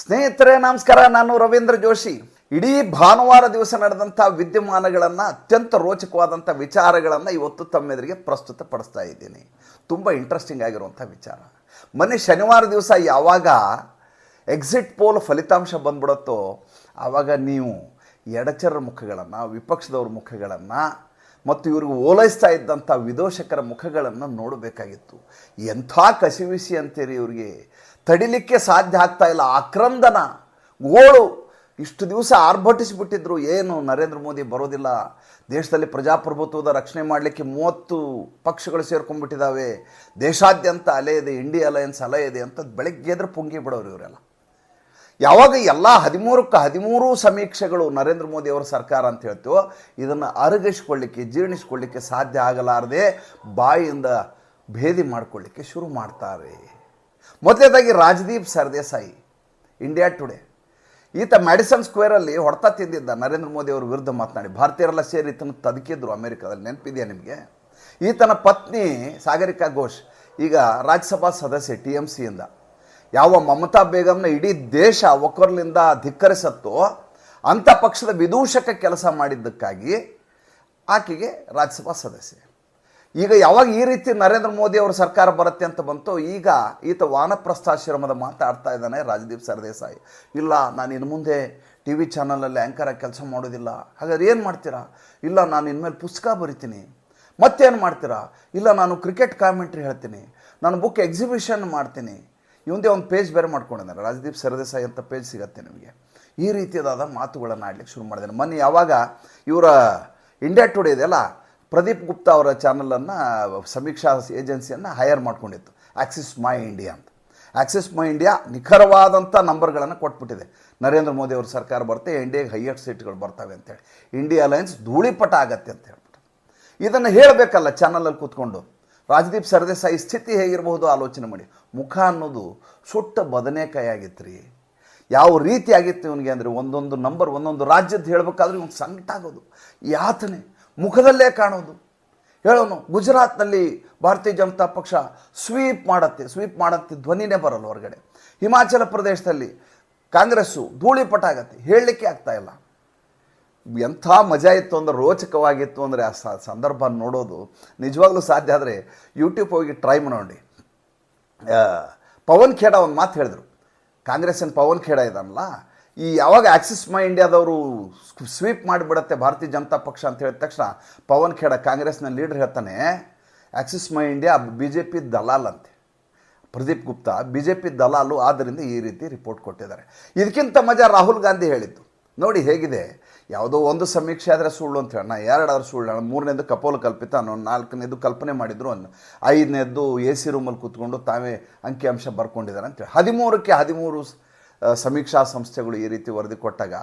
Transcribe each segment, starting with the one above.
ಸ್ನೇಹಿತರೆ, ನಮಸ್ಕಾರ. ನಾನು ರವೀಂದ್ರ ಜೋಶಿ. ಇಡೀ ಭಾನುವಾರ ದಿವಸ ನಡೆದಂಥ ವಿದ್ಯಮಾನಗಳನ್ನು, ಅತ್ಯಂತ ರೋಚಕವಾದಂಥ ವಿಚಾರಗಳನ್ನು ಇವತ್ತು ತಮ್ಮೆದುರಿಗೆ ಪ್ರಸ್ತುತಪಡಿಸ್ತಾ ಇದ್ದೀನಿ. ತುಂಬ ಇಂಟ್ರೆಸ್ಟಿಂಗ್ ಆಗಿರುವಂಥ ವಿಚಾರ. ಮೊನ್ನೆ ಶನಿವಾರ ದಿವಸ ಯಾವಾಗ ಎಕ್ಸಿಟ್ ಪೋಲ್ ಫಲಿತಾಂಶ ಬಂದ್ಬಿಡುತ್ತೋ, ಆವಾಗ ನೀವು ಎಡಚರ ಮುಖಗಳನ್ನು, ವಿಪಕ್ಷದವ್ರ ಮುಖಗಳನ್ನು ಮತ್ತು ಇವ್ರಿಗೆ ಓಲೈಸ್ತಾ ಇದ್ದಂಥ ವಿದೋಷಕರ ಮುಖಗಳನ್ನು ನೋಡಬೇಕಾಗಿತ್ತು. ಎಂಥ ಕಸಿವಿಸಿ ಅಂತೀರಿ ಇವ್ರಿಗೆ? ತಡಿಲಿಕ್ಕೆ ಸಾಧ್ಯ ಆಗ್ತಾ ಇಲ್ಲ. ಆಕ್ರಂದನ ಗೋಳು ಇಷ್ಟು ದಿವಸ ಆರ್ಭಟಿಸಿಬಿಟ್ಟಿದ್ರು. ಏನು ನರೇಂದ್ರ ಮೋದಿ ಬರೋದಿಲ್ಲ. ದೇಶದಲ್ಲಿ ಪ್ರಜಾಪ್ರಭುತ್ವದ ರಕ್ಷಣೆ ಮಾಡಲಿಕ್ಕೆ ಮೂವತ್ತು ಪಕ್ಷಗಳು ಸೇರ್ಕೊಂಡ್ಬಿಟ್ಟಿದ್ದಾವೆ ದೇಶಾದ್ಯಂತ ಅಲೆ ಇದೆ, ಇಂಡಿಯಾ ಅಲಯನ್ಸ್ ಅಲೆ ಇದೆ ಅಂತ ಬೆಳಗ್ಗೆ ಎದ್ರೆ ಪುಂಗಿ ಬಿಡೋರು ಇವರೆಲ್ಲ. ಯಾವಾಗ ಎಲ್ಲ ಹದಿಮೂರಕ್ಕೆ ಹದಿಮೂರು ಸಮೀಕ್ಷೆಗಳು ನರೇಂದ್ರ ಮೋದಿ ಅವರ ಸರ್ಕಾರ ಅಂತ ಹೇಳ್ತೀವೋ, ಇದನ್ನು ಅರಗಿಸ್ಕೊಳ್ಳಿಕ್ಕೆ, ಜೀರ್ಣಿಸ್ಕೊಳ್ಳಿಕ್ಕೆ ಸಾಧ್ಯ ಆಗಲಾರದೆ ಬಾಯಿಯಿಂದ ಭೇದಿ ಮಾಡಿಕೊಳ್ಳಿಕ್ಕೆ ಶುರು ಮಾಡ್ತಾರೆ. ಮೊದಲನೇದಾಗಿ ರಾಜದೀಪ್ ಸರ್ದೇಸಾಯಿ ಇಂಡಿಯಾ ಟುಡೇ ಈತ ಮ್ಯಾಡಿಸನ್ ಸ್ಕ್ವೇರಲ್ಲಿ ಹೊಡೆತ ತಿಂದಿದ್ದ ನರೇಂದ್ರ ಮೋದಿ ಅವರ ವಿರುದ್ಧ ಮಾತನಾಡಿ, ಭಾರತೀಯರೆಲ್ಲ ಸೇರಿ ಈತನ ತದಕಿದ್ರು ಅಮೆರಿಕದಲ್ಲಿ. ನೆನಪಿದೆಯಾ ನಿಮಗೆ? ಈತನ ಪತ್ನಿ ಸಾಗರಿಕಾ ಘೋಷ್, ಈಗ ರಾಜ್ಯಸಭಾ ಸದಸ್ಯೆ ಟಿ ಎಂ ಸಿಯಿಂದ. ಯಾವ ಮಮತಾ ಬೇಗಂನ ಇಡೀ ದೇಶ ಒಕ್ಕರ್ಲಿಂದ ಧಿಕ್ಕರಿಸತ್ತೋ, ಅಂಥ ಪಕ್ಷದ ವಿದೂಷಕ ಕೆಲಸ ಮಾಡಿದ್ದಕ್ಕಾಗಿ ಆಕೆಗೆ ರಾಜ್ಯಸಭಾ ಸದಸ್ಯೆ. ಈಗ ಯಾವಾಗ ಈ ರೀತಿ ನರೇಂದ್ರ ಮೋದಿ ಅವರ ಸರ್ಕಾರ ಬರುತ್ತೆ ಅಂತ ಬಂತು, ಈಗ ಈತ ವಾನಪ್ರಸ್ಥಾಶ್ರಮದ ಮಾತಾಡ್ತಾ ಇದ್ದಾನೆ ರಾಜದೀಪ್ ಸರ್ದೇಸಾಯಿ. ಇಲ್ಲ, ನಾನು ಇನ್ನು ಮುಂದೆ ಟಿ ವಿ ಚಾನಲಲ್ಲಿ ಆ್ಯಂಕರಾಗಿ ಕೆಲಸ ಮಾಡೋದಿಲ್ಲ. ಹಾಗಾದ್ರೆ ಏನು ಮಾಡ್ತೀರಾ? ಇಲ್ಲ, ನಾನು ಇನ್ಮೇಲೆ ಪುಸ್ತಕ ಬರಿತೀನಿ. ಮತ್ತೇನು ಮಾಡ್ತೀರಾ? ಇಲ್ಲ, ನಾನು ಕ್ರಿಕೆಟ್ ಕಾಮೆಂಟ್ರಿ ಹೇಳ್ತೀನಿ. ನಾನು ಬುಕ್ ಎಕ್ಸಿಬಿಷನ್ ಮಾಡ್ತೀನಿ. ಇವಂದೇ ಒಂದು ಪೇಜ್ ಬೇರೆ ಮಾಡ್ಕೊಂಡಿದ್ದಾರೆ. ರಾಜದೀಪ್ ಸರ್ದೇಸಾಯಿ ಅಂತ ಪೇಜ್ ಸಿಗತ್ತೆ ನಿಮಗೆ. ಈ ರೀತಿಯಾದ ಮಾತುಗಳನ್ನು ಆಡ್ಲಿಕ್ಕೆ ಶುರು ಮಾಡಿದ್ದೇನೆ. ಮೊನ್ನೆ ಯಾವಾಗ ಇವರ ಇಂಡಿಯಾ ಟುಡೇ ಇದೆಯಲ್ಲ ಪ್ರದೀಪ್ ಗುಪ್ತಾ ಅವರ ಚಾನಲನ್ನು ಸಮೀಕ್ಷಾ ಏಜೆನ್ಸಿಯನ್ನು ಹೈಯರ್ ಮಾಡ್ಕೊಂಡಿತ್ತು. ಆಕ್ಸಿಸ್ ಮೈ ಇಂಡಿಯಾ ಅಂತ. ಆಕ್ಸಿಸ್ ಮೈ ಇಂಡಿಯಾ ನಿಖರವಾದಂಥ ನಂಬರ್ಗಳನ್ನು ಕೊಟ್ಬಿಟ್ಟಿದೆ. ನರೇಂದ್ರ ಮೋದಿ ಅವ್ರ ಸರ್ಕಾರ ಬರುತ್ತೆ ಇಂಡಿಯಾಗೆ ಹೈಯೆಸ್ಟ್ ಸೀಟ್ಗಳು ಬರ್ತವೆ ಅಂತೇಳಿ. ಇಂಡಿಯಾ ಅಲಯನ್ಸ್ ಧೂಳಿಪಟ ಆಗತ್ತೆ ಅಂತ ಹೇಳ್ಬಿಟ್ಟು ಇದನ್ನು ಹೇಳಬೇಕಲ್ಲ ಚಾನಲಲ್ಲಿ ಕೂತ್ಕೊಂಡು. ರಾಜದೀಪ್ ಸರ್ದೇಸಾಯಿ ಸ್ಥಿತಿ ಹೇಗಿರಬಹುದು ಆಲೋಚನೆ ಮಾಡಿ. ಮುಖ ಅನ್ನೋದು ಸುಟ್ಟ ಬದನೆಕಾಯಿ ಆಗಿತ್ತು ರೀ ಯಾವ ರೀತಿ ಆಗಿತ್ತು ಇವನಿಗೆ ಅಂದರೆ ಒಂದೊಂದು ನಂಬರ್ ಒಂದೊಂದು ರಾಜ್ಯದ್ದು ಹೇಳಬೇಕಾದ್ರೆ ಇವ್ನಿಗೆ ಸಂಕಟ ಆಗೋದು ಯಾತನೆ ಮುಖದಲ್ಲೇ ಕಾಣೋದು. ಹೇಳೋನು, ಗುಜರಾತ್ನಲ್ಲಿ ಭಾರತೀಯ ಜನತಾ ಪಕ್ಷ ಸ್ವೀಪ್ ಮಾಡತ್ತೆ ಸ್ವೀಪ್ ಮಾಡತ್ತೆ, ಧ್ವನಿನೇ ಬರಲ್ಲ ಹೊರಗಡೆ. ಹಿಮಾಚಲ ಪ್ರದೇಶದಲ್ಲಿ ಕಾಂಗ್ರೆಸ್ಸು ಧೂಳಿಪಟ ಆಗತ್ತೆ, ಹೇಳಲಿಕ್ಕೆ ಆಗ್ತಾ ಇಲ್ಲ. ಎಂಥ ಮಜಾ ಇತ್ತು ಅಂದ್ರೆ, ರೋಚಕವಾಗಿತ್ತು ಅಂದರೆ, ಆ ಸಂದರ್ಭ ನೋಡೋದು ನಿಜವಾಗ್ಲೂ ಸಾಧ್ಯ ಆದರೆ ಯೂಟ್ಯೂಬ್ ಹೋಗಿ ಟ್ರೈ ಮಾಡಿ ಪವನ್ ಖೇಡ ಒಂದು ಮಾತು ಹೇಳಿದ್ರು. ಕಾಂಗ್ರೆಸ್ಸಿನ ಪವನ್ ಖೇಡ ಇದಾನಲ್ಲ ಈ ಯಾವಾಗ ಆಕ್ಸಿಸ್ ಮೈ ಇಂಡಿಯಾದವರು ಸ್ವೀಪ್ ಮಾಡಿಬಿಡತ್ತೆ ಭಾರತೀಯ ಜನತಾ ಪಕ್ಷ ಅಂತ ಹೇಳಿದ ತಕ್ಷಣ ಪವನ್ ಖೇಡ ಕಾಂಗ್ರೆಸ್ನ ಲೀಡರ್ ಹೇಳ್ತಾನೆ Axis My India B J P ದಲಾಲ್ ಅಂತೆ. Pradeep Gupta B J P ದಲಾಲು ಆದ್ದರಿಂದ ಈ ರೀತಿ ರಿಪೋರ್ಟ್ ಕೊಟ್ಟಿದ್ದಾರೆ. ಇದಕ್ಕಿಂತ ಮಜಾ ರಾಹುಲ್ ಗಾಂಧಿ ಹೇಳಿದ್ದು. ನೋಡಿ ಹೇಗಿದೆ, ಯಾವುದೋ ಒಂದು ಸಮೀಕ್ಷೆ ಆದರೆ ಸುಳ್ಳು ಅಂತ ಹೇಳೋಣ, ಎರಡಾದ್ರೂ ಸುಳ್ಳು ಹೇಳೋಣ, ಮೂರನೇದು ಕಪೋಲ ಕಲ್ಪಿತ ಅನ್ನೋ, ನಾಲ್ಕನೇದು ಕಲ್ಪನೆ ಮಾಡಿದ್ರು ಅನ್ನೋ ಐದನೇದ್ದು ಎ ಸಿ ರೂಮಲ್ಲಿ ಕೂತ್ಕೊಂಡು ತಾವೇ ಅಂಕಿಅಂಶ ಬರ್ಕೊಂಡಿದ್ದಾರೆ ಅಂತೇಳಿ ಹದಿಮೂರಕ್ಕೆ ಹದಿಮೂರು ಸಮೀಕ್ಷಾ ಸಂಸ್ಥೆಗಳು ಈ ರೀತಿ ವರದಿ ಕೊಟ್ಟಾಗ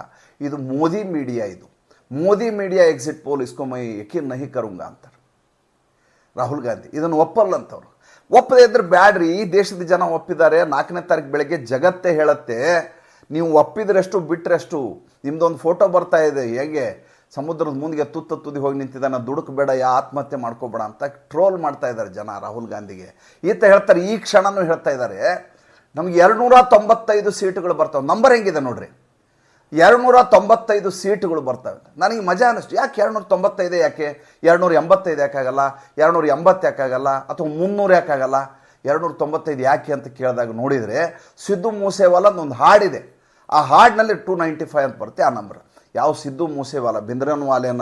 ಇದು ಮೋದಿ ಮೀಡಿಯಾ ಇದು. ಮೋದಿ ಮೀಡಿಯಾ ಎಕ್ಸಿಟ್ ಪೋಲ್ ಇಸ್ಕೊಮೈ ಯಕಿ ನಹಿ ಕರುಂಗ ಅಂತಾರೆ. ರಾಹುಲ್ ಗಾಂಧಿ. ಇದನ್ನು ಒಪ್ಪಲ್ಲ ಅಂತವ್ರು ಒಪ್ಪದೇ ಇದ್ರೆ ಬ್ಯಾಡ್ರಿ, ಈ ದೇಶದ ಜನ ಒಪ್ಪಿದ್ದಾರೆ, ನಾಲ್ಕನೇ ತಾರೀಕು ಬೆಳಗ್ಗೆ ಜಗತ್ತೇ ಹೇಳತ್ತೆ, ನೀವು ಒಪ್ಪಿದ್ರೆಷ್ಟು ಬಿಟ್ಟರೆಷ್ಟು ನಿಮ್ದೊಂದು ಫೋಟೋ ಬರ್ತಾ ಇದೆ, ಹೇಗೆ? ಸಮುದ್ರದ ಮುಂದೆ ತುತ್ತ ತುದಿ ಹೋಗಿ ನಿಂತಿದ್ದಾನೆ ದುಡುಕಬೇಡ ಯಾ ಆತ್ಮಹತ್ಯೆ ಮಾಡ್ಕೋಬೇಡ ಅಂತ ಟ್ರೋಲ್ ಮಾಡ್ತಾ ಇದ್ದಾರೆ ಜನ ರಾಹುಲ್ ಗಾಂಧಿಗೆ. ಈತ ಹೇಳ್ತಾರೆ, ಈ ಕ್ಷಣನೂ ಹೇಳ್ತಾ ಇದ್ದಾರೆ ನಮ್ಗೆ ಎರಡುನೂರ ತೊಂಬತ್ತೈದು ಸೀಟುಗಳು ಬರ್ತವೆ. ನಂಬರ್ ಹೆಂಗಿದೆ ನೋಡ್ರಿ? ಎರಡುನೂರ ತೊಂಬತ್ತೈದು ಸೀಟುಗಳು ಬರ್ತವೆ. ನನಗೆ ಮಜಾ ಅನ್ನಿಸ್ತು ಯಾಕೆ ಎರಡುನೂರ ತೊಂಬತ್ತೈದು ಯಾಕೆ? ಎರಡುನೂರ ಎಂಬತ್ತೈದು ಯಾಕಾಗಲ್ಲ? ಎರಡುನೂರ ಎಂಬತ್ತು ಯಾಕಾಗಲ್ಲ ಅಥವಾ ಮುನ್ನೂರು ಯಾಕಾಗಲ್ಲ? ಎರಡುನೂರ ತೊಂಬತ್ತೈದು ಯಾಕೆ ಅಂತ ಕೇಳಿದಾಗ ನೋಡಿದರೆ, ಸಿದ್ದು ಮೂಸೇವಾಲ ಒಂದು ಹಾಡಿದೆ ಆ ಹಾಡಿನಲ್ಲಿ ಟೂ ನೈಂಟಿ ಫೈವ್ ಅಂತ ಬರುತ್ತೆ ಆ ನಂಬರ್ ಯಾವ ಸಿದ್ದು ಮೂಸೇವಾಲ? ಬಿಂದ್ರನ್ವಾಲೆನ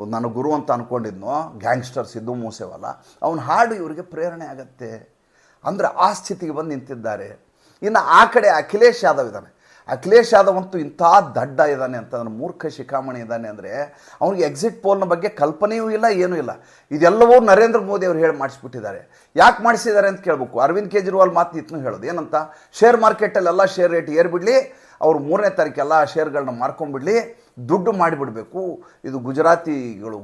ನನ್ನ ಗುರು ಅಂತ ಅಂದ್ಕೊಂಡಿದ್ನೋ ಗ್ಯಾಂಗ್ಸ್ಟರ್ ಸಿದ್ದು ಮೂಸೇವಾಲ. ಅವನ ಹಾಡು ಇವರಿಗೆ ಪ್ರೇರಣೆ ಆಗತ್ತೆ. ಅಂದರೆ ಆ ಸ್ಥಿತಿಗೆ ಬಂದು ನಿಂತಿದ್ದಾರೆ. ಇನ್ನು ಆ ಕಡೆ ಅಖಿಲೇಶ್ ಯಾದವ್ ಇದ್ದಾನೆ. ಅಖಿಲೇಶ್ ಯಾದವ್ ಅಂತೂ ಇಂಥ ದಡ್ಡ ಇದ್ದಾನೆ ಅಂತಂದ್ರೆ ಮೂರ್ಖ ಶಿಖಾಮಣಿ ಇದ್ದಾನೆ ಅಂದರೆ ಅವನಿಗೆ ಎಕ್ಸಿಟ್ ಪೋಲ್ನ ಬಗ್ಗೆ ಕಲ್ಪನೆಯೂ ಇಲ್ಲ, ಏನೂ ಇಲ್ಲ. ಇದೆಲ್ಲವೂ ನರೇಂದ್ರ ಮೋದಿ ಅವರು ಹೇಳಿ ಮಾಡಿಸ್ಬಿಟ್ಟಿದ್ದಾರೆ. ಯಾಕೆ ಮಾಡಿಸಿದ್ದಾರೆ ಅಂತ ಕೇಳಬೇಕು. ಅರವಿಂದ್ ಕೇಜ್ರಿವಾಲ್ ಮಾತು ಇತ್ತು ಹೇಳೋದು. ಏನಂತ? ಶೇರ್ ಮಾರ್ಕೆಟಲ್ಲೆಲ್ಲ ಶೇರ್ ರೇಟ್ ಏರ್ಬಿಡಲಿ, ಅವ್ರು ಮೂರನೇ ತಾರೀಕೆಲ್ಲ ಶೇರ್ಗಳನ್ನ ಮಾರ್ಕೊಂಡ್ಬಿಡಲಿ, ದುಡ್ಡು ಮಾಡಿಬಿಡಬೇಕು. ಇದು ಗುಜರಾತಿಗಳು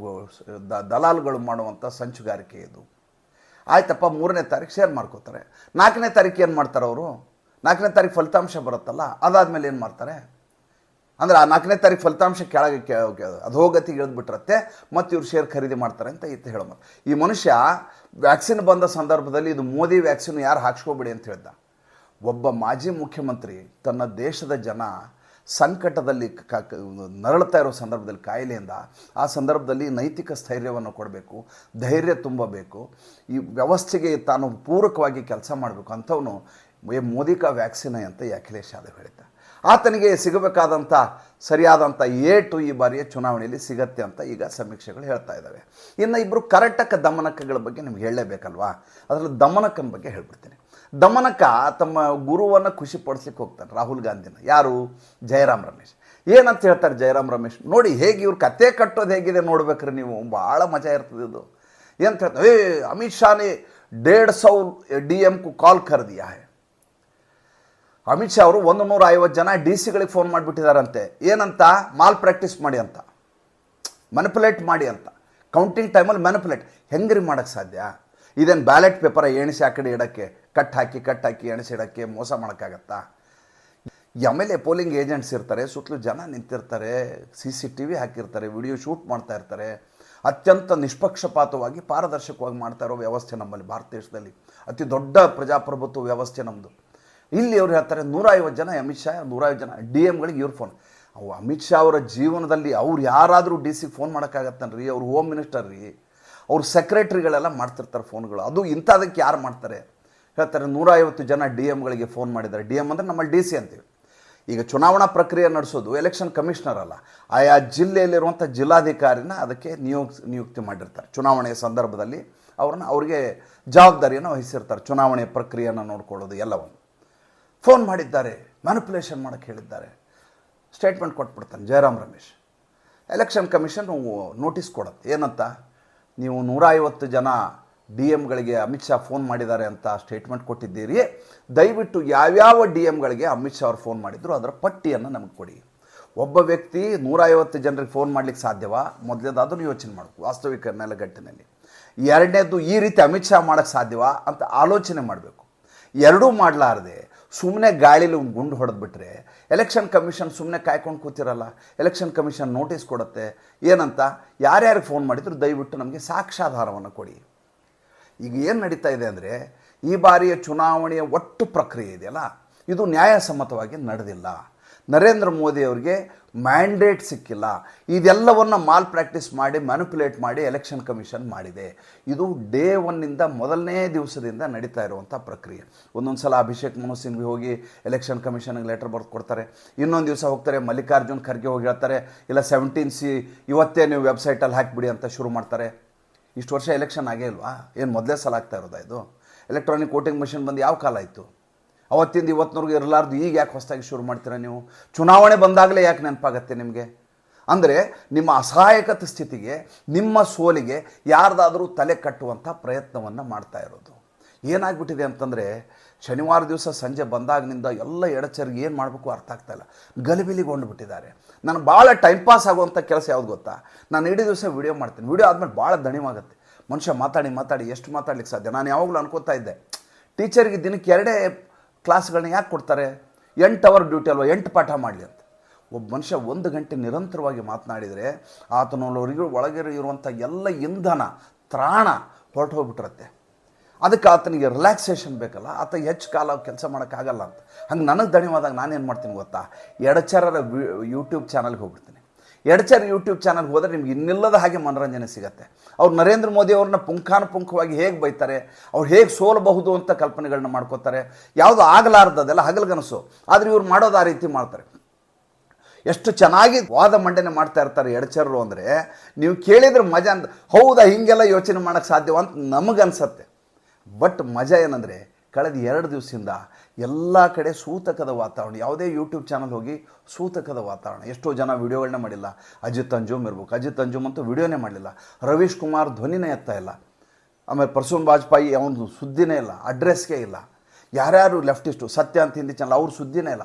ದಲಾಲ್ಗಳು ಮಾಡುವಂಥ ಸಂಚುಗಾರಿಕೆ ಇದು. ಆಯ್ತಪ್ಪ, ಮೂರನೇ ತಾರೀಕು ಶೇರ್ ಮಾಡ್ಕೋತಾರೆ. ನಾಲ್ಕನೇ ತಾರೀಕು ಏನು ಮಾಡ್ತಾರೆ ಅವರು? ನಾಲ್ಕನೇ ತಾರೀಕು ಫಲಿತಾಂಶ ಬರುತ್ತಲ್ಲ, ಅದಾದಮೇಲೆ ಏನು ಮಾಡ್ತಾರೆ? ಅಂದರೆ ಆ ನಾಲ್ಕನೇ ತಾರೀಕು ಫಲಿತಾಂಶ ಕೆಳಗೆ ಅಧೋಗತಿಗೆ ಇಳಿದ್ಬಿಟ್ರತ್ತೆ ಮತ್ತು ಇವ್ರು ಶೇರ್ ಖರೀದಿ ಮಾಡ್ತಾರೆ ಅಂತ ಇತ್ತು ಹೇಳೋ. ಈ ಮನುಷ್ಯ ವ್ಯಾಕ್ಸಿನ್ ಬಂದ ಸಂದರ್ಭದಲ್ಲಿ ಇದು ಮೋದಿ ವ್ಯಾಕ್ಸಿನ್ ಯಾರು ಹಾಕ್ಸ್ಕೋಬೇಡಿ ಅಂತ ಹೇಳ್ದ. ಒಬ್ಬ ಮಾಜಿ ಮುಖ್ಯಮಂತ್ರಿ, ತನ್ನ ದೇಶದ ಜನ ಸಂಕಟದಲ್ಲಿ ನರಳ್ತಾ ಇರೋ ಸಂದರ್ಭದಲ್ಲಿ ಕಾಯಿಲೆಯಿಂದ ಆ ಸಂದರ್ಭದಲ್ಲಿ ನೈತಿಕ ಸ್ಥೈರ್ಯವನ್ನು ಕೊಡಬೇಕು, ಧೈರ್ಯ ತುಂಬಬೇಕು. ಈ ವ್ಯವಸ್ಥೆಗೆ ತಾನು ಪೂರಕವಾಗಿ ಕೆಲಸ ಮಾಡಬೇಕು ಅಂಥವನು ಎ ಮೋದಿ ವ್ಯಾಕ್ಸಿನ ಅಂತ ಈ ಅಖಿಲೇಶ್ ಯಾದವ್ ಹೇಳಿದ್ದ. ಆತನಿಗೆ ಸಿಗಬೇಕಾದಂಥ ಸರಿಯಾದಂಥ ಏಟು ಈ ಬಾರಿಯ ಚುನಾವಣೆಯಲ್ಲಿ ಸಿಗತ್ತೆ ಅಂತ ಈಗ ಸಮೀಕ್ಷೆಗಳು ಹೇಳ್ತಾ ಇದ್ದಾವೆ. ಇನ್ನು ಇಬ್ಬರು ಕರಟಕ ದಮನಕಗಳ ಬಗ್ಗೆ ನಿಮ್ಗೆ ಹೇಳಲೇಬೇಕಲ್ವಾ? ಅದರಲ್ಲಿ ದಮನಕನ ಬಗ್ಗೆ ಹೇಳ್ಬಿಡ್ತೀನಿ. ದಮನಕ ತಮ್ಮ ಗುರುವನ್ನು ಖುಷಿ ಪಡಿಸ್ಲಿಕ್ಕೆ ಹೋಗ್ತಾನೆ ರಾಹುಲ್ ಗಾಂಧಿನ. ಯಾರು? ಜಯರಾಮ್ ರಮೇಶ್. ಏನಂತ ಹೇಳ್ತಾರೆ ಜಯರಾಮ್ ರಮೇಶ್? ನೋಡಿ, ಹೇಗೆ ಇವ್ರು ಕತೆ ಕಟ್ಟೋದು ಹೇಗಿದೆ ನೋಡ್ಬೇಕ್ರಿ ನೀವು. ಭಾಳ ಮಜಾ ಇರ್ತದೆ ಇದು. ಏನಂತ ಹೇಳ್ತಾರೆ, ಏ, ಅಮಿತ್ ಶಾನೇ ಡೇಡ್ ಸೌ ಡಿ ಎಂ ಕು ಕಾಲ್ ಕರೆದಿಯಾ? ಅಮಿತ್ ಶಾ ಅವರು ಒಂದು ನೂರ ಐವತ್ತು ಜನ ಡಿ ಸಿಗಳಿಗೆ ಫೋನ್ ಮಾಡಿಬಿಟ್ಟಿದಾರಂತೆ. ಏನಂತ? ಮಾಲ್ ಪ್ರಾಕ್ಟೀಸ್ ಮಾಡಿ ಅಂತ. ಮನಿಪುಲೇಟ್ ಮಾಡಿ ಅಂತ. ಕೌಂಟಿಂಗ್ ಟೈಮಲ್ಲಿ ಮ್ಯಾನಿಪುಲೇಟ್ ಹೆಂಗ್ರಿ ಮಾಡೋಕ್ಕೆ ಸಾಧ್ಯ? ಇದೇನು ಬ್ಯಾಲೆಟ್ ಪೇಪರ ಎಣಿಸಿ ಆ ಕಡೆ ಇಡೋಕ್ಕೆ? ಕಟ್ ಹಾಕಿ ಕಟ್ ಹಾಕಿ ಎಣಸಿಡೋಕ್ಕೆ ಮೋಸ ಮಾಡೋಕ್ಕಾಗತ್ತಾ? ಆಮೇಲೆ ಪೋಲಿಂಗ್ ಏಜೆಂಟ್ಸ್ ಇರ್ತಾರೆ, ಸುತ್ತಲೂ ಜನ ನಿಂತಿರ್ತಾರೆ, ಸಿ ಸಿ ಟಿ ವಿ ಹಾಕಿರ್ತಾರೆ, ವಿಡಿಯೋ ಶೂಟ್ ಮಾಡ್ತಾ ಇರ್ತಾರೆ. ಅತ್ಯಂತ ನಿಷ್ಪಕ್ಷಪಾತವಾಗಿ ಪಾರದರ್ಶಕವಾಗಿ ಮಾಡ್ತಾ ಇರೋ ವ್ಯವಸ್ಥೆ ನಮ್ಮಲ್ಲಿ ಭಾರತ ದೇಶದಲ್ಲಿ. ಅತಿ ದೊಡ್ಡ ಪ್ರಜಾಪ್ರಭುತ್ವ ವ್ಯವಸ್ಥೆ ನಮ್ಮದು ಇಲ್ಲಿ ಅವ್ರು ಹೇಳ್ತಾರೆ ನೂರ ಐವತ್ತು ಜನ ಅಮಿತ್ ಶಾ, ನೂರೈವತ್ತು ಜನ ಡಿ ಎಮ್ಗಳಿಗೆ ಇವ್ರ ಫೋನ್ ಅವು ಅಮಿತ್ ಶಾ ಅವರ ಜೀವನದಲ್ಲಿ ಅವ್ರು ಯಾರಾದರೂ ಡಿ ಸಿಗೆ ಫೋನ್ ಮಾಡೋಕ್ಕಾಗತ್ತನ್ರಿ, ಅವ್ರು ಹೋಮ್ ಮಿನಿಸ್ಟರ್ ರೀ. ಅವ್ರ ಸೆಕ್ರೆಟ್ರಿಗಳೆಲ್ಲ ಮಾಡ್ತಿರ್ತಾರೆ ಫೋನ್ಗಳು ಅದು ಇಂಥದಕ್ಕೆ ಯಾರು ಮಾಡ್ತಾರೆ? ಹೇಳ್ತಾರೆ ನೂರ ಐವತ್ತು ಜನ ಡಿ ಎಮ್ಗಳಿಗೆ ಫೋನ್ ಮಾಡಿದ್ದಾರೆ. ಡಿ ಎಂ ಅಂದರೆ ನಮ್ಮಲ್ಲಿ ಡಿ ಸಿ ಅಂತೀವಿ. ಈಗ ಚುನಾವಣಾ ಪ್ರಕ್ರಿಯೆ ನಡೆಸೋದು ಎಲೆಕ್ಷನ್ ಕಮಿಷನರ್ ಅಲ್ಲ. ಆಯಾ ಜಿಲ್ಲೆಯಲ್ಲಿರುವಂಥ ಜಿಲ್ಲಾಧಿಕಾರಿನ ಅದಕ್ಕೆ ನಿಯೋಗ ನಿಯುಕ್ತಿ ಮಾಡಿರ್ತಾರೆ. ಚುನಾವಣೆಯ ಸಂದರ್ಭದಲ್ಲಿ ಅವ್ರನ್ನ ಅವ್ರಿಗೆ ಜವಾಬ್ದಾರಿಯನ್ನು ವಹಿಸಿರ್ತಾರೆ. ಚುನಾವಣೆಯ ಪ್ರಕ್ರಿಯೆಯನ್ನು ನೋಡ್ಕೊಳ್ಳೋದು ಎಲ್ಲವನ್ನು. ಫೋನ್ ಮಾಡಿದ್ದಾರೆ, ಮ್ಯಾನಿಪುಲೇಷನ್ ಮಾಡೋಕ್ಕೆ ಹೇಳಿದ್ದಾರೆ. Statement ಕೊಟ್ಬಿಡ್ತಾನೆ Jairam Ramesh. Election commission notice ಕೊಡುತ್ತೆ. ಏನಂತ? ನೀವು ನೂರ ಐವತ್ತು ಜನ ಡಿ ಎಮ್ಗಳಿಗೆ ಅಮಿತ್ ಶಾ ಫೋನ್ ಮಾಡಿದ್ದಾರೆ ಅಂತ ಸ್ಟೇಟ್ಮೆಂಟ್ ಕೊಟ್ಟಿದ್ದೀರಿ. ದಯವಿಟ್ಟು ಯಾವ್ಯಾವ ಡಿ ಎಮ್ಗಳಿಗೆ ಅಮಿತ್ ಶಾ ಅವರು ಫೋನ್ ಮಾಡಿದ್ರು ಅದರ ಪಟ್ಟಿಯನ್ನು ನಮಗೆ ಕೊಡಿ. ಒಬ್ಬ ವ್ಯಕ್ತಿ ನೂರ ಐವತ್ತು ಜನರಿಗೆ ಫೋನ್ ಮಾಡ್ಲಿಕ್ಕೆ ಸಾಧ್ಯವಾ? ಮೊದಲೇದಾದ್ರೂ ಯೋಚನೆ ಮಾಡಬೇಕು ವಾಸ್ತವಿಕ ನೆಲಗಟ್ಟಿನಲ್ಲಿ ಎರಡನೇದು ಈ ರೀತಿ ಅಮಿತ್ ಶಾ ಮಾಡೋಕ್ಕೆ ಸಾಧ್ಯವಾ ಅಂತ ಆಲೋಚನೆ ಮಾಡಬೇಕು. ಎರಡೂ ಮಾಡಲಾರದೆ ಸುಮ್ಮನೆ ಗಾಳಿಲಿ ಒಂದು ಗುಂಡು ಹೊಡೆದ್ಬಿಟ್ರೆ ಎಲೆಕ್ಷನ್ ಕಮಿಷನ್ ಸುಮ್ಮನೆ ಕಾಯ್ಕೊಂಡು ಕೂತಿರಲ್ಲ, ಎಲೆಕ್ಷನ್ ಕಮಿಷನ್ ನೋಟಿಸ್ ಕೊಡುತ್ತೆ, ಏನಂತ ಯಾರ್ಯಾರಿಗೆ ಫೋನ್ ಮಾಡಿದ್ರು ದಯವಿಟ್ಟು ನಮಗೆ ಸಾಕ್ಷ್ಯಾಧಾರವನ್ನು ಕೊಡಿ. ಈಗ ಏನು ನಡೀತಾ ಇದೆ ಅಂದರೆ ಈ ಬಾರಿಯ ಚುನಾವಣೆಯ ಒಟ್ಟು ಪ್ರಕ್ರಿಯೆ ಇದೆಯಲ್ಲ? ಇದು ನ್ಯಾಯಸಮ್ಮತವಾಗಿ ನಡೆದಿಲ್ಲ. ನರೇಂದ್ರ ಮೋದಿ ಅವರಿಗೆ ಮ್ಯಾಂಡೇಟ್ ಸಿಕ್ಕಿಲ್ಲ. ಇದೆಲ್ಲವನ್ನು ಮಾಲ್ ಪ್ರಾಕ್ಟೀಸ್ ಮಾಡಿ, ಮ್ಯಾನಿಪುಲೇಟ್ ಮಾಡಿ ಎಲೆಕ್ಷನ್ ಕಮಿಷನ್ ಮಾಡಿದೆ. ಇದು ಡೇ ಒನ್ನಿಂದ ಮೊದಲನೇ ದಿವಸದಿಂದ ನಡೀತಾ ಇರುವಂಥ ಪ್ರಕ್ರಿಯೆ. ಒಂದೊಂದು ಸಲ ಅಭಿಷೇಕ್ ಮನು ಹೋಗಿ ಎಲೆಕ್ಷನ್ ಕಮಿಷನ್ಗೆ ಲೆಟರ್ ಬರೆದು ಕೊಡ್ತಾರೆ. ಇನ್ನೊಂದು ದಿವಸ ಹೋಗ್ತಾರೆ, ಮಲ್ಲಿಕಾರ್ಜುನ್ ಖರ್ಗೆ ಹೋಗಿ ಹೇಳ್ತಾರೆ, ಇಲ್ಲ ಸೆವೆಂಟೀನ್ ಸಿ ಇವತ್ತೇ ನೀವು ವೆಬ್ಸೈಟಲ್ಲಿ ಹಾಕಿಬಿಡಿ ಅಂತ ಶುರು ಮಾಡ್ತಾರೆ. ಇಷ್ಟು ವರ್ಷ ಎಲೆಕ್ಷನ್ ಆಗೇ ಇಲ್ವಾ? ಏನು ಮೊದಲೇ ಸಲ ಆಗ್ತಾ ಇರೋದಾ ಇದು? ಎಲೆಕ್ಟ್ರಾನಿಕ್ ವೋಟಿಂಗ್ ಮಷಿನ್ ಬಂದು ಯಾವ ಕಾಲ ಆಯಿತು? ಅವತ್ತಿಂದ ಇವತ್ತಿನವರೆಗೂ ಇರಲಾರ್ದು ಈಗ ಯಾಕೆ ಹೊಸದಾಗಿ ಶುರು ಮಾಡ್ತೀರಾ ನೀವು? ಚುನಾವಣೆ ಬಂದಾಗಲೇ ಯಾಕೆ ನೆನಪಾಗತ್ತೆ ನಿಮಗೆ? ಅಂದರೆ ನಿಮ್ಮ ಅಸಹಾಯಕತೆ ಸ್ಥಿತಿಗೆ, ನಿಮ್ಮ ಸೋಲಿಗೆ ಯಾರ್ದಾದರೂ ತಲೆ ಕಟ್ಟುವಂಥ ಪ್ರಯತ್ನವನ್ನು ಮಾಡ್ತಾ ಇರೋದು. ಏನಾಗ್ಬಿಟ್ಟಿದೆ ಅಂತಂದರೆ ಶನಿವಾರ ದಿವಸ ಸಂಜೆ ಬಂದಾಗಿನಿಂದ ಎಲ್ಲ ಎಡಚರಿಗೆ ಏನು ಮಾಡಬೇಕು ಅರ್ಥ ಆಗ್ತಾ ಇಲ್ಲ. ಗಲಿಬಿಲಿಗೊಂಡು ಬಿಟ್ಟಿದ್ದಾರೆ ನಾನು ಭಾಳ ಟೈಮ್ ಪಾಸ್ ಆಗುವಂಥ ಕೆಲಸ ಯಾವ್ದು ಗೊತ್ತಾ? ನಾನು ಇಡೀ ದಿವಸ ವಿಡಿಯೋ ಮಾಡ್ತೀನಿ. ವಿಡಿಯೋ ಆದಮೇಲೆ ಭಾಳ ದಣಿವಾಗುತ್ತೆ. ಮನುಷ್ಯ ಮಾತಾಡಿ ಮಾತಾಡಿ ಎಷ್ಟು ಮಾತಾಡ್ಲಿಕ್ಕೆ ಸಾಧ್ಯ? ನಾನು ಯಾವಾಗಲೂ ಅನ್ಕೋತಾ ಇದ್ದೆ. ಟೀಚರ್ಗೆ ದಿನಕ್ಕೆ ಎರಡೇ ಕ್ಲಾಸ್ಗಳನ್ನ ಯಾಕೆ ಕೊಡ್ತಾರೆ? ಎಂಟು ಅವರ್ ಡ್ಯೂಟಿ ಅಲ್ವಾ? ಎಂಟು ಪಾಠ ಮಾಡಲಿ ಅಂತ. ಒಬ್ಬ ಮನುಷ್ಯ ಒಂದು ಗಂಟೆ ನಿರಂತರವಾಗಿ ಮಾತನಾಡಿದರೆ ಆತನೊಳಗೆ ಒಳಗೆ ಇರುವಂಥ ಎಲ್ಲ ಇಂಧನ, ತ್ರಾಣ ಹೊರಟು ಹೋಗ್ಬಿಟ್ಟಿರತ್ತೆ ಅದಕ್ಕೆ ಆತನಿಗೆ ರಿಲ್ಯಾಕ್ಸೇಷನ್ ಬೇಕಲ್ಲ. ಆತ ಹೆಚ್ಚು ಕಾಲ ಕೆಲಸ ಮಾಡೋಕ್ಕಾಗಲ್ಲ ಅಂತ. ಹಂಗೆ ನನಗೆ ದಣಿವಾದಾಗ ನಾನೇನು ಮಾಡ್ತೀನಿ ಗೊತ್ತಾ? ಎಡಚರರ ಯೂಟ್ಯೂಬ್ ಚಾನಲ್ಗೆ ಹೋಗ್ಬಿಡ್ತೀನಿ. ಎಡಚರ್ ಯೂಟ್ಯೂಬ್ ಚಾನಲ್ಗೆ ಹೋದರೆ ನಿಮ್ಗೆ ಇನ್ನಿಲ್ಲದ ಹಾಗೆ ಮನೋರಂಜನೆ ಸಿಗುತ್ತೆ. ಅವ್ರು ನರೇಂದ್ರ ಮೋದಿ ಅವ್ರನ್ನ ಪುಂಖಾನುಪುಂಖವಾಗಿ ಹೇಗೆ ಬೈತಾರೆ, ಅವ್ರು ಹೇಗೆ ಸೋಲಬಹುದು ಅಂತ ಕಲ್ಪನೆಗಳನ್ನ ಮಾಡ್ಕೋತಾರೆ. ಯಾವುದು ಆಗಲಾರ್ದದೆಲ್ಲ ಹಗಲ್ಗನಸು. ಆದರೆ ಇವ್ರು ಮಾಡೋದು ಆ ರೀತಿ ಮಾಡ್ತಾರೆ. ಎಷ್ಟು ಚೆನ್ನಾಗಿ ವಾದ ಮಂಡನೆ ಮಾಡ್ತಾ ಇರ್ತಾರೆ ಎಡಚರರು ಅಂದರೆ, ನೀವು ಕೇಳಿದ್ರೆ ಮಜಾ ಅಂತ, ಹೌದಾ ಹೀಗೆಲ್ಲ ಯೋಚನೆ ಮಾಡೋಕ್ಕೆ ಸಾಧ್ಯವ ಅಂತ ನಮಗನ್ಸತ್ತೆ. ಬಟ್ ಮಜಾ ಏನಂದರೆ ಕಳೆದ ಎರಡು ದಿವಸದಿಂದ ಎಲ್ಲ ಕಡೆ ಸೂತಕದ ವಾತಾವರಣ, ಯಾವುದೇ ಯೂಟ್ಯೂಬ್ ಚಾನಲ್ ಹೋಗಿ ಸೂತಕದ ವಾತಾವರಣ. ಎಷ್ಟೋ ಜನ ವಿಡಿಯೋಗಳನ್ನ ಮಾಡಿಲ್ಲ. ಅಜಿತ್ ಅಂಜುಮ್ ಇರ್ಬೇಕು. ಅಜಿತ್ ಅಂಜುಮ್ ಅಂತೂ ವಿಡಿಯೋನೇ ಮಾಡಲಿಲ್ಲ. ರವೀಶ್ ಕುಮಾರ್ ಧ್ವನಿನೇ ಎತ್ತಾ ಇಲ್ಲ. ಆಮೇಲೆ ಪ್ರಸೂನ್ ವಾಜಪೇಯಿ ಅವನು ಸುದ್ದಿನೇ ಇಲ್ಲ. ಅಡ್ರೆಸ್ಗೆ ಇಲ್ಲ. ಯಾರ್ಯಾರು ಲೆಫ್ಟಿಸ್ಟು ಸತ್ಯ ಅಂತ ಹಿಂದಿ ಚಾನಲ್ ಅವ್ರ ಸುದ್ದಿನೇ ಇಲ್ಲ.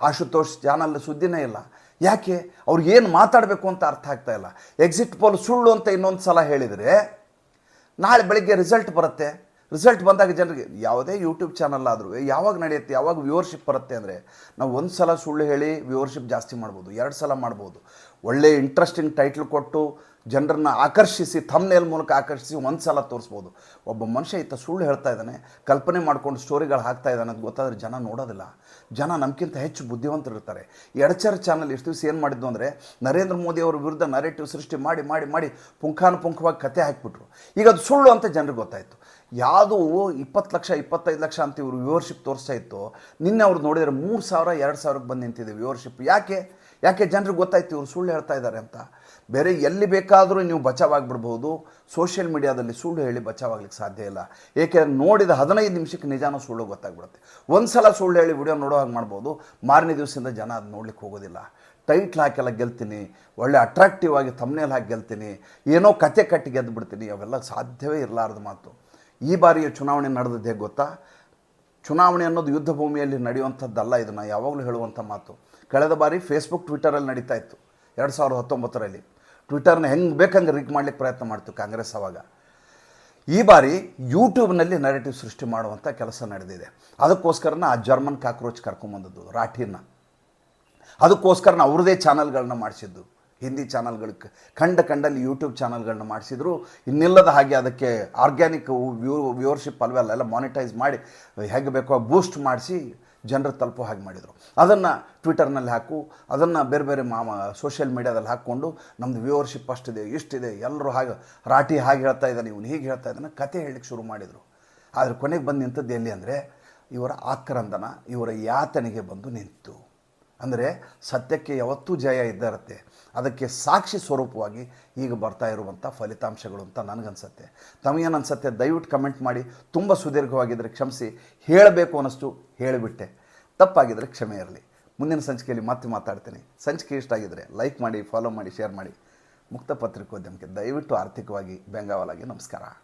ಆಶುತೋಷ್ ಚಾನಲ್ ಸುದ್ದಿನೇ ಇಲ್ಲ. ಯಾಕೆ? ಅವ್ರಿಗೆ ಏನು ಮಾತಾಡಬೇಕು ಅಂತ ಅರ್ಥ ಆಗ್ತಾ ಇಲ್ಲ. ಎಕ್ಸಿಟ್ ಪೋಲ್ ಸುಳ್ಳು ಅಂತ ಇನ್ನೊಂದು ಸಲ ಹೇಳಿದರೆ ನಾಳೆ ಬೆಳಗ್ಗೆ ರಿಸಲ್ಟ್ ಬರುತ್ತೆ. ರಿಸಲ್ಟ್ ಬಂದಾಗ ಜನರಿಗೆ ಯಾವುದೇ ಯೂಟ್ಯೂಬ್ ಚಾನಲ್ ಆದರೂ ಯಾವಾಗ ನಡೆಯುತ್ತೆ, ಯಾವಾಗ ವ್ಯೂವರ್ಶಿಪ್ ಬರುತ್ತೆ ಅಂದರೆ ನಾವು ಒಂದು ಸಲ ಸುಳ್ಳು ಹೇಳಿ ವ್ಯೂವರ್ಶಿಪ್ ಜಾಸ್ತಿ ಮಾಡ್ಬೋದು, ಎರಡು ಸಲ ಮಾಡ್ಬೋದು. ಒಳ್ಳೆ ಇಂಟ್ರೆಸ್ಟಿಂಗ್ ಟೈಟ್ಲ್ ಕೊಟ್ಟು ಜನರನ್ನು ಆಕರ್ಷಿಸಿ ಥಮ್ನೇಲ್ ಮೂಲಕ ಆಕರ್ಷಿಸಿ ಒಂದು ಸಲ ತೋರಿಸ್ಬೋದು. ಒಬ್ಬ ಮನುಷ್ಯ ಇತ್ತ ಸುಳ್ಳು ಹೇಳ್ತಾ ಇದ್ದಾನೆ, ಕಲ್ಪನೆ ಮಾಡ್ಕೊಂಡು ಸ್ಟೋರಿಗಳು ಹಾಕ್ತಾ ಇದ್ದಾನೆ ಅಂತ ಗೊತ್ತಾದ್ರೆ ಜನ ನೋಡೋದಿಲ್ಲ. ಜನ ನಮ್ಗಿಂತ ಹೆಚ್ಚು ಬುದ್ಧಿವಂತರು ಇರ್ತಾರೆ ಎಡಚರ್ ಚಾನಲ್ ಎಷ್ಟು ದಿವಸ ಏನು ಮಾಡಿದ್ದು ಅಂದರೆ, ನರೇಂದ್ರ ಮೋದಿ ಅವರ ವಿರುದ್ಧ ನರೇಟಿವ್ ಸೃಷ್ಟಿ ಮಾಡಿ ಮಾಡಿ ಮಾಡಿ, ಪುಂಖಾನುಪುಂಖವಾಗಿ ಕತೆ ಹಾಕಿಬಿಟ್ರು. ಈಗ ಅದು ಸುಳ್ಳು ಅಂತ ಜನರಿಗೆ ಗೊತ್ತಾಯಿತು. ಯಾವುದು ಇಪ್ಪತ್ತು ಲಕ್ಷ, ಇಪ್ಪತ್ತೈದು ಲಕ್ಷ ಅಂತ ಇವರು ವ್ಯೂವರ್ಶಿಪ್ ತೋರಿಸ್ತಾ ಇತ್ತು. ನಿನ್ನೆ ಅವ್ರು ನೋಡಿದರೆ ಮೂರು ಸಾವಿರ, ಎರಡು ಸಾವಿರಕ್ಕೆ ಬಂದು ನಿಂತಿದೆ ವ್ಯೂವರ್ಶಿಪ್ ಯಾಕೆ? ಯಾಕೆ ಜನರಿಗೆ ಗೊತ್ತಾಯ್ತು ಇವರು ಸುಳ್ಳು ಹೇಳ್ತಾ ಇದ್ದಾರೆ ಅಂತ? ಬೇರೆ ಎಲ್ಲಿ ಬೇಕಾದರೂ ನೀವು ಬಚಾವಾಗ್ಬಿಡ್ಬೋದು. ಸೋಷಿಯಲ್ ಮೀಡಿಯಾದಲ್ಲಿ ಸುಳ್ಳು ಹೇಳಿ ಬಚಾವಾಗ್ಲಿಕ್ಕೆ ಸಾಧ್ಯ ಇಲ್ಲ. ಏಕೆ? ನೋಡಿದ ಹದಿನೈದು ನಿಮಿಷಕ್ಕೆ ನಿಜಾನೂ ಸುಳ್ಳು ಗೊತ್ತಾಗ್ಬಿಡುತ್ತೆ. ಒಂದು ಸಲ ಸುಳ್ಳು ಹೇಳಿ ವಿಡಿಯೋ ನೋಡೋ ಹಾಗೆ ಮಾಡ್ಬೋದು. ಮಾರನೇ ದಿವಸದಿಂದ ಜನ ಅದು ನೋಡ್ಲಿಕ್ಕೆ ಹೋಗೋದಿಲ್ಲ. ಟೈಟ್ಲ್ ಹಾಕೆಲ್ಲ ಗೆಲ್ತೀನಿ. ಒಳ್ಳೆ ಅಟ್ರಾಕ್ಟಿವ್ ಆಗಿ ತಮ್ಮನೇಲಿ ಹಾಕಿ ಗೆಲ್ತೀನಿ. ಏನೋ ಕತೆ ಕಟ್ಟಿ ಗೆದ್ದು ಬಿಡ್ತೀನಿ ಅವೆಲ್ಲ ಸಾಧ್ಯವೇ ಇರಲಾರ್ದ ಮಾತು. ಈ ಬಾರಿಯ ಚುನಾವಣೆ ನಡೆದದ್ದು ಹೇಗೆ ಗೊತ್ತಾ? ಚುನಾವಣೆ ಅನ್ನೋದು ಯುದ್ಧ ಭೂಮಿಯಲ್ಲಿ ನಡೆಯುವಂಥದ್ದಲ್ಲ, ಇದನ್ನು ಯಾವಾಗಲೂ ಹೇಳುವಂಥ ಮಾತು. ಕಳೆದ ಬಾರಿ ಫೇಸ್ಬುಕ್ ಟ್ವಿಟರಲ್ಲಿ ನಡೀತಾ ಇತ್ತು, ಎರಡು ಸಾವಿರದ ಹತ್ತೊಂಬತ್ತರಲ್ಲಿ. ಟ್ವಿಟರ್ನ ಹೆಂಗೆ ಬೇಕಂಗೆ ರಿಕ್ ಮಾಡ್ಲಿಕ್ಕೆ ಪ್ರಯತ್ನ ಮಾಡ್ತು ಕಾಂಗ್ರೆಸ್ ಅವಾಗ. ಈ ಬಾರಿ ಯೂಟ್ಯೂಬ್ನಲ್ಲಿ ನರೇಟಿವ್ ಸೃಷ್ಟಿ ಮಾಡುವಂಥ ಕೆಲಸ ನಡೆದಿದೆ. ಅದಕ್ಕೋಸ್ಕರನ ಆ ಜರ್ಮನ್ ಕಾಕ್ರೋಚ್ ಕರ್ಕೊಂಬಂದದ್ದು ರಾಠಿನ ಅದಕ್ಕೋಸ್ಕರನ ಅವ್ರದ್ದೇ ಚಾನಲ್ಗಳನ್ನ ಮಾಡಿಸಿದ್ದು. ಹಿಂದಿ ಚಾನಲ್ಗಳು ಕಂಡ ಕಂಡಲ್ಲಿ ಯೂಟ್ಯೂಬ್ ಚಾನಲ್ಗಳನ್ನ ಮಾಡಿಸಿದ್ರು. ಇನ್ನಿಲ್ಲದ ಹಾಗೆ ಅದಕ್ಕೆ ಆರ್ಗ್ಯಾನಿಕ್ ವ್ಯೂ, ವ್ಯೂವರ್ಶಿಪ್ ಅಲ್ವೇ ಅಲ್ಲೆಲ್ಲ ಮಾನಿಟೈಸ್ ಮಾಡಿ, ಹೇಗೆ ಬೇಕೋ ಬೂಸ್ಟ್ ಮಾಡಿಸಿ ಜನರು ತಲುಪೋ ಹಾಗೆ ಮಾಡಿದರು. ಅದನ್ನು ಟ್ವಿಟರ್ನಲ್ಲಿ ಹಾಕು, ಅದನ್ನು ಬೇರೆ ಬೇರೆ ಮಾ ಸೋಷಿಯಲ್ ಮೀಡ್ಯಾದಲ್ಲಿ ಹಾಕ್ಕೊಂಡು ನಮ್ಮದು ವ್ಯೂವರ್ಶಿಪ್ ಅಷ್ಟಿದೆ, ಇಷ್ಟಿದೆ, ಎಲ್ಲರೂ ಹಾಗೆ ರಾಟಿ ಹಾಗೆ ಹೇಳ್ತಾ ಇದ್ದಾನೆ, ಇವನು ಹೀಗೆ ಹೇಳ್ತಾ ಇದ್ದಾನೆ, ಕತೆ ಹೇಳಲಿಕ್ಕೆ ಶುರು ಮಾಡಿದರು. ಆದರೆ ಕೊನೆಗೆ ಬಂದು ನಿಂತದ್ದು ಎಲ್ಲಿ ಅಂದರೆ, ಇವರ ಆಕ್ರಂದನ, ಇವರ ಯಾತನೆಗೆ ಬಂದು ನಿಂತು. ಅಂದರೆ ಸತ್ಯಕ್ಕೆ ಯಾವತ್ತೂ ಜಯ ಇದ್ದೇ ಇರುತ್ತೆ. ಅದಕ್ಕೆ ಸಾಕ್ಷಿ ಸ್ವರೂಪವಾಗಿ ಈಗ ಬರ್ತಾ ಇರುವಂಥ ಫಲಿತಾಂಶಗಳು ಅಂತ ನನಗನ್ಸುತ್ತೆ. ಅನ್ಸತ್ತೆ ದಯವಿಟ್ಟು ಕಮೆಂಟ್ ಮಾಡಿ. ತುಂಬ ಸುದೀರ್ಘವಾಗಿದ್ದರೆ ಕ್ಷಮಿಸಿ. ಹೇಳಬೇಕು ಅನ್ನಿಸ್ತು, ಹೇಳಿಬಿಟ್ಟೆ. ತಪ್ಪಾಗಿದ್ದರೆ ಕ್ಷಮೆ ಇರಲಿ. ಮುಂದಿನ ಸಂಚಿಕೆಯಲ್ಲಿ ಮತ್ತೆ ಮಾತಾಡ್ತೀನಿ. ಸಂಚಿಕೆ ಇಷ್ಟ ಆಗಿದ್ದರೆ ಲೈಕ್ ಮಾಡಿ ಫಾಲೋ ಮಾಡಿ ಶೇರ್ ಮಾಡಿ. ಮುಕ್ತ ಪತ್ರಿಕೋದ್ಯಮಕ್ಕೆ ದಯವಿಟ್ಟು ಆರ್ಥಿಕವಾಗಿ ಬೆಂಗಾವಲಾಗಿ ನಮಸ್ಕಾರ.